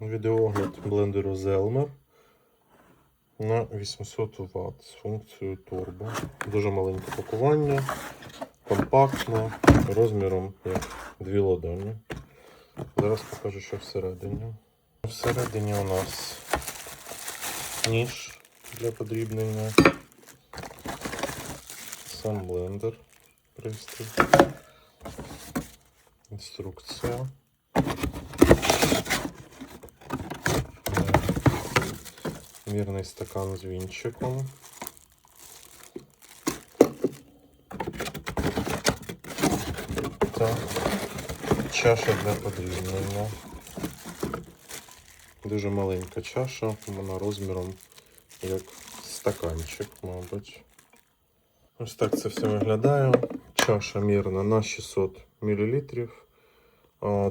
Відеогляд блендеру Zelmer на 800 Вт з функцією турбо. Дуже маленьке пакування, компактне, розміром як дві ладоні. Зараз покажу, що всередині. Всередині у нас ніж для подрібнення, сам блендер пристрій, інструкція. Мірний стакан з вінчиком. Та чаша для подрібнення. Дуже маленька чаша, вона розміром як стаканчик, мабуть. Ось так це все виглядає. Чаша мірна на 600 мл.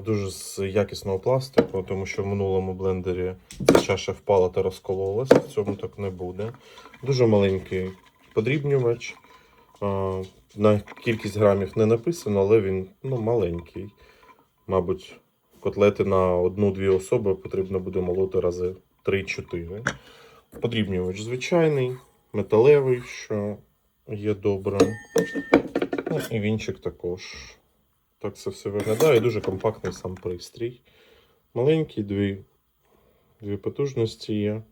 Дуже з якісного пластику, тому що в минулому блендері ця чаша впала та розкололась, в цьому так не буде. Дуже маленький подрібнювач. На кількість грамів не написано, але він ну, маленький. Мабуть, котлети на одну-дві особи потрібно буде молоти рази 3-4. Подрібнювач звичайний, металевий, що є добре. Ну, і вінчик також. Так це все виглядає. Дуже компактний сам пристрій. Маленький, дві, дві потужності є.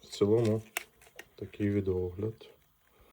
В цілому такий відеогляд.